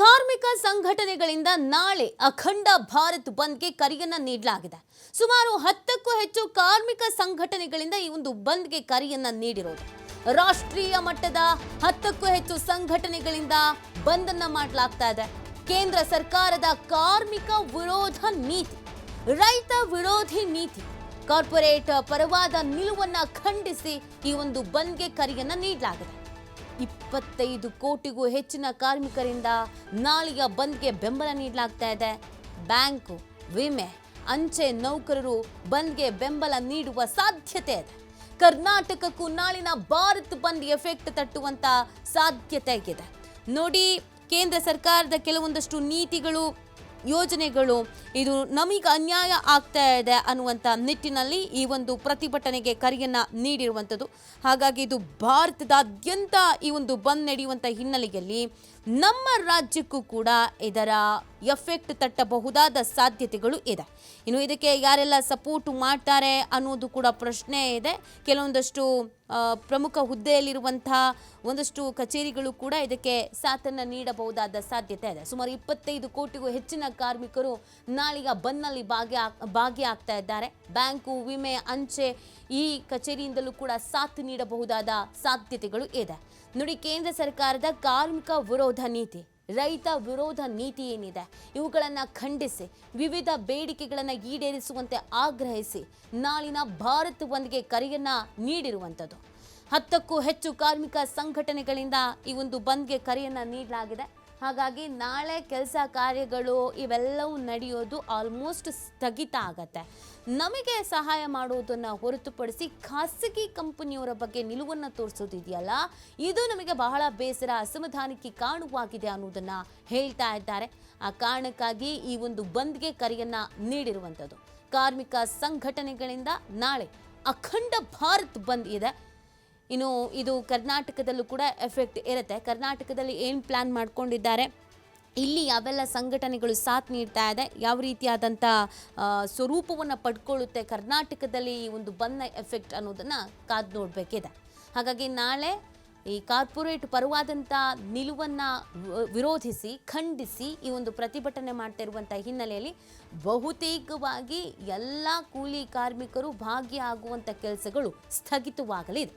ಕಾರ್ಮಿಕ ಸಂಘಟನೆಗಳಿಂದ ನಾಳೆ ಅಖಂಡ ಭಾರತ್ ಬಂದ್ಗೆ ಕರೆಯನ್ನ ನೀಡಲಾಗಿದೆ. ಸುಮಾರು ಹತ್ತಕ್ಕೂ ಹೆಚ್ಚು ಕಾರ್ಮಿಕ ಸಂಘಟನೆಗಳಿಂದ ಈ ಒಂದು ಬಂದ್ಗೆ ಕರೆಯನ್ನ ನೀಡಿರೋದು. ರಾಷ್ಟ್ರೀಯ ಮಟ್ಟದ ಹತ್ತಕ್ಕೂ ಹೆಚ್ಚು ಸಂಘಟನೆಗಳಿಂದ ಬಂದನ್ನ ಮಾಡಲಾಗ್ತಾ ಇದೆ. ಕೇಂದ್ರ ಸರ್ಕಾರದ ಕಾರ್ಮಿಕ ವಿರೋಧ ನೀತಿ, ರೈತ ವಿರೋಧಿ ನೀತಿ, ಕಾರ್ಪೊರೇಟ್ ಪರವಾದ ನಿಲುವನ್ನ ಖಂಡಿಸಿ ಈ ಒಂದು ಬಂದ್ಗೆ ಕರೆಯನ್ನ ನೀಡಲಾಗಿದೆ. ಇಪ್ಪತ್ತೈದು ಕೋಟಿಗೂ ಹೆಚ್ಚಿನ ಕಾರ್ಮಿಕರಿಂದ ನಾಳೆಯ ಬಂದ್ಗೆ ಬೆಂಬಲ ನೀಡಲಾಗ್ತಾ ಇದೆ. ಬ್ಯಾಂಕು, ವಿಮೆ, ಅಂಚೆ ನೌಕರರು ಬಂದ್ಗೆ ಬೆಂಬಲ ನೀಡುವ ಸಾಧ್ಯತೆ ಇದೆ. ಕರ್ನಾಟಕಕ್ಕೂ ನಾಳಿನ ಭಾರತ್ ಬಂದ್ ಎಫೆಕ್ಟ್ ತಟ್ಟುವಂತ ಸಾಧ್ಯತೆ ಇದೆ ನೋಡಿ, ಕೇಂದ್ರ ಸರ್ಕಾರದ ಕೆಲವೊಂದಷ್ಟು ನೀತಿಗಳು ಯೋಜನೆಗಳು, ಇದು ನಮಗೆ ಅನ್ಯಾಯ ಆಗ್ತಾ ಇದೆ ಅನ್ನುವಂಥ ನಿಟ್ಟಿನಲ್ಲಿ ಈ ಒಂದು ಪ್ರತಿಭಟನೆಗೆ ಕರೆಯನ್ನು ನೀಡಿರುವಂಥದ್ದು. ಹಾಗಾಗಿ ಇದು ಭಾರತದಾದ್ಯಂತ ಈ ಒಂದು ಬಂದ್ ನಡೆಯುವಂಥ ಹಿನ್ನೆಲೆಯಲ್ಲಿ ನಮ್ಮ ರಾಜ್ಯಕ್ಕೂ ಕೂಡ ಇದರ ಎಫೆಕ್ಟ್ ತಟ್ಟಬಹುದಾದ ಸಾಧ್ಯತೆಗಳು ಇದೆ. ಇನ್ನು ಇದಕ್ಕೆ ಯಾರೆಲ್ಲ ಸಪೋರ್ಟ್ ಮಾಡ್ತಾರೆ ಅನ್ನೋದು ಕೂಡ ಪ್ರಶ್ನೆ ಇದೆ. ಕೆಲವೊಂದಷ್ಟು ಪ್ರಮುಖ ಹುದ್ದೆಯಲ್ಲಿರುವಂತಹ ಒಂದಷ್ಟು ಕಚೇರಿಗಳು ಕೂಡ ಇದಕ್ಕೆ ಸಾಥನ್ನು ನೀಡಬಹುದಾದ ಸಾಧ್ಯತೆ ಇದೆ. ಸುಮಾರು ಇಪ್ಪತ್ತೈದು ಕೋಟಿಗೂ ಹೆಚ್ಚಿನ ಕಾರ್ಮಿಕರು ನಾಳಿಗ ಬಂದ್ನಲ್ಲಿ ಭಾಗಿ ಭಾಗಿಯಾಗ್ತಾ ಇದ್ದಾರೆ. ಬ್ಯಾಂಕು, ವಿಮೆ, ಅಂಚೆ ಈ ಕಚೇರಿಯಿಂದಲೂ ಕೂಡ ಸಾಥ್ ನೀಡಬಹುದಾದ ಸಾಧ್ಯತೆಗಳು ಇದೆ. ನೋಡಿ, ಕೇಂದ್ರ ಸರ್ಕಾರದ ಕಾರ್ಮಿಕ ವಿರೋಧ ನೀತಿ. ರೈತ ವಿರೋಧ ನೀತಿ ಏನಿದೆ? ಇವುಗಳನ್ನು ಖಂಡಿಸಿ, ವಿವಿಧ ಬೇಡಿಕೆಗಳನ್ನು ಈಡೇರಿಸುವಂತೆ ಆಗ್ರಹಿಸಿ ನಾಳಿನ ಭಾರತ್ ಬಂದ್ಗೆ ಕರೆಯನ್ನು ನೀಡಿರುವಂಥದ್ದು. ಹತ್ತಕ್ಕೂ ಹೆಚ್ಚು ಕಾರ್ಮಿಕ ಸಂಘಟನೆಗಳಿಂದ ಈ ಒಂದು ಬಂದ್ಗೆ ಕರೆಯನ್ನು ನೀಡಲಾಗಿದೆ. ಹಾಗಾಗಿ ನಾಳೆ ಕೆಲಸ ಕಾರ್ಯಗಳು ಇವೆಲ್ಲವೂ ನಡೆಯೋದು ಆಲ್ಮೋಸ್ಟ್ ಸ್ಥಗಿತ ಆಗತ್ತೆ. ನಮಗೆ ಸಹಾಯ ಮಾಡುವುದನ್ನು ಹೊರತುಪಡಿಸಿ ಖಾಸಗಿ ಕಂಪನಿಯವರ ಬಗ್ಗೆ ನಿಲುವನ್ನು ತೋರಿಸೋದಿದೆಯಲ್ಲ, ಇದು ನಮಗೆ ಬಹಳ ಬೇಸರ, ಅಸಮಾಧಾನಕ್ಕೆ ಕಾರಣವಾಗಿದೆ ಅನ್ನೋದನ್ನು ಹೇಳ್ತಾ ಇದ್ದಾರೆ. ಆ ಕಾರಣಕ್ಕಾಗಿ ಈ ಒಂದು ಬಂದ್ಗೆ ಕರೆಯನ್ನ ನೀಡಿರುವಂಥದ್ದು ಕಾರ್ಮಿಕ ಸಂಘಟನೆಗಳಿಂದ ನಾಳೆ ಅಖಂಡ ಭಾರತ್ ಬಂದ್ ಇದೆ. ಇನ್ನು ಇದು ಕರ್ನಾಟಕದಲ್ಲೂ ಕೂಡ ಎಫೆಕ್ಟ್ ಇರುತ್ತೆ. ಕರ್ನಾಟಕದಲ್ಲಿ ಏನು ಪ್ಲ್ಯಾನ್ ಮಾಡ್ಕೊಂಡಿದ್ದಾರೆ? ಇಲ್ಲಿ ಯಾವೆಲ್ಲ ಸಂಘಟನೆಗಳು ಸಾಥ್ ನೀಡ್ತಾ ಇದೆ? ಯಾವ ರೀತಿಯಾದಂಥ ಸ್ವರೂಪವನ್ನು ಪಡ್ಕೊಳ್ಳುತ್ತೆ? ಕರ್ನಾಟಕದಲ್ಲಿ ಈ ಒಂದು ಬಂದ ಎಫೆಕ್ಟ್ ಅನ್ನೋದನ್ನು ಕಾದು ನೋಡಬೇಕಿದೆ. ಹಾಗಾಗಿ ನಾಳೆ ಈ ಕಾರ್ಪೊರೇಟ್ ಪರವಾದಂಥ ನಿಲುವನ್ನು ವಿರೋಧಿಸಿ, ಖಂಡಿಸಿ ಈ ಒಂದು ಪ್ರತಿಭಟನೆ ಮಾಡ್ತಾ ಇರುವಂಥ ಹಿನ್ನೆಲೆಯಲ್ಲಿ ಬಹುತೇಕವಾಗಿ ಎಲ್ಲ ಕೂಲಿ ಕಾರ್ಮಿಕರು ಭಾಗಿಯಾಗುವಂಥ ಕೆಲಸಗಳು ಸ್ಥಗಿತವಾಗಲಿದೆ.